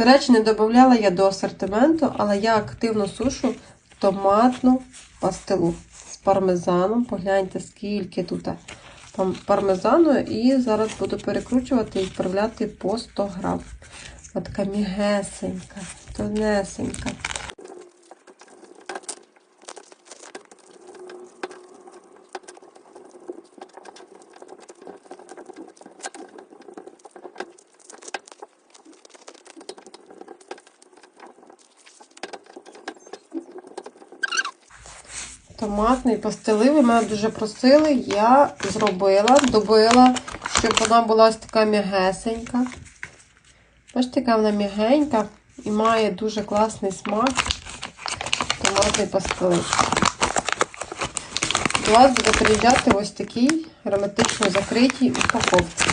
До речі, не додавала я до асортименту, але я активно сушу томатну пастилу з пармезаном. Погляньте, скільки тут пармезану. І зараз буду перекручувати і відправляти по 100 грам. От така мігесенька, тонесенька. Томатний пастили, ви мене дуже просили, я зробила, добила, щоб вона була ось така м'ягесенька. Бачите, яка вона м'ягенька і має дуже класний смак томатний пастили. До вас буде приїжджати ось такий герметично закритій упаковці.